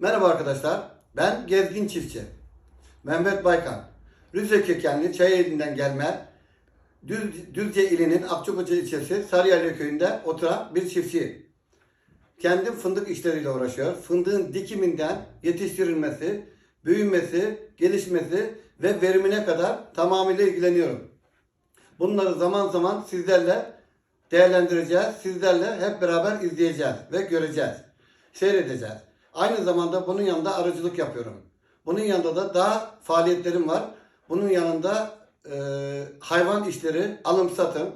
Merhaba arkadaşlar. Ben Gezgin Çiftçi. Mehmet Baykan. Rize kökenli Çayeli'nden gelme Düz, Düzce ilinin Akçakoca ilçesi Sarıyerli köyünde oturan bir çiftçiyim. Kendim fındık işleriyle uğraşıyor. Fındığın dikiminden yetiştirilmesi, büyümesi, gelişmesi ve verimine kadar tamamıyla ilgileniyorum. Bunları zaman zaman sizlerle değerlendireceğiz. Sizlerle hep beraber izleyeceğiz ve göreceğiz. Seyredeceğiz. Aynı zamanda bunun yanında aracılık yapıyorum. Bunun yanında da daha faaliyetlerim var. Bunun yanında e, hayvan işleri, alım satım,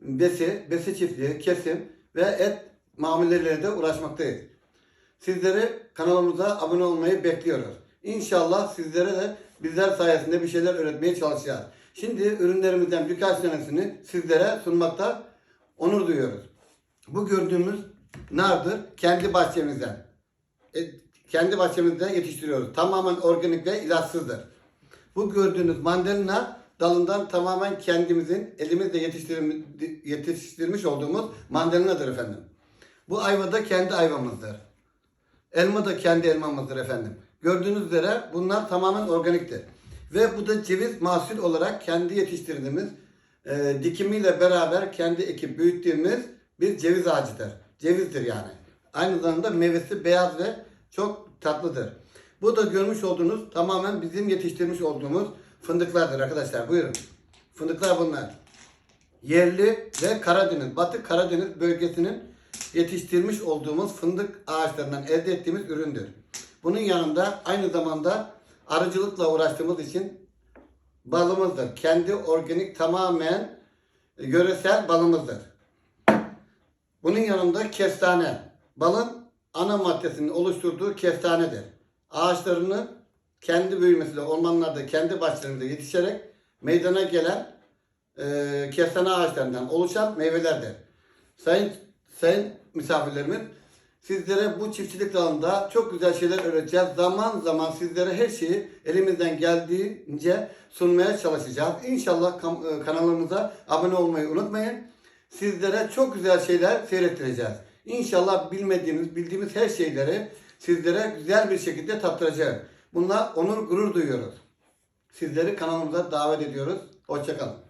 besi, besi çiftliği, kesim ve et mamuleleriyle de uğraşmaktayız. Sizleri kanalımıza abone olmayı bekliyoruz. İnşallah sizlere de bizler sayesinde bir şeyler öğretmeye çalışacağız. Şimdi ürünlerimizden birkaç tanesini sizlere sunmakta onur duyuyoruz. Bu gördüğümüz nardır kendi bahçemizden. E, kendi bahçemizde yetiştiriyoruz. Tamamen organik ve ilaçsızdır. Bu gördüğünüz mandalina dalından tamamen kendimizin elimizle yetiştirmiş, olduğumuz mandalinadır efendim. Bu ayva da kendi ayvamızdır. Elma da kendi elmamızdır efendim. Gördüğünüz üzere bunlar tamamen organiktir. Ve bu da ceviz mahsul olarak kendi yetiştirdiğimiz e, dikimiyle beraber kendi ekip büyüttüğümüz bir ceviz ağacıdır. Cevizdir yani. Aynı zamanda meyvesi beyaz ve çok tatlıdır. Bu da görmüş olduğunuz tamamen bizim yetiştirmiş olduğumuz fındıklardır arkadaşlar. Buyurun. Fındıklar bunlar. Yerli ve Karadeniz, Batı Karadeniz bölgesinin yetiştirmiş olduğumuz fındık ağaçlarından elde ettiğimiz üründür. Bunun yanında aynı zamanda arıcılıkla uğraştığımız için balımızdır. Kendi organik tamamen yöresel balımızdır. Bunun yanında kestane. Balın ana maddesinin oluşturduğu kestanedir. Ağaçlarını kendi büyümesiyle ormanlarda, kendi bahçelerinde yetişerek meydana gelen e, kestane ağaçlarından oluşan meyvelerdir. Sayın sayın misafirlerimiz, sizlere bu çiftçilik dalında çok güzel şeyler öğreteceğiz. Zaman zaman sizlere her şeyi elimizden geldiğince sunmaya çalışacağız. İnşallah e, kanalımıza abone olmayı unutmayın. Sizlere çok güzel şeyler seyrettireceğiz. İnşallah bilmediğimiz, bildiğimiz her şeyleri sizlere güzel bir şekilde tattıracağız. Bununla onur, gurur duyuyoruz. Sizleri kanalımıza davet ediyoruz. Hoşçakalın.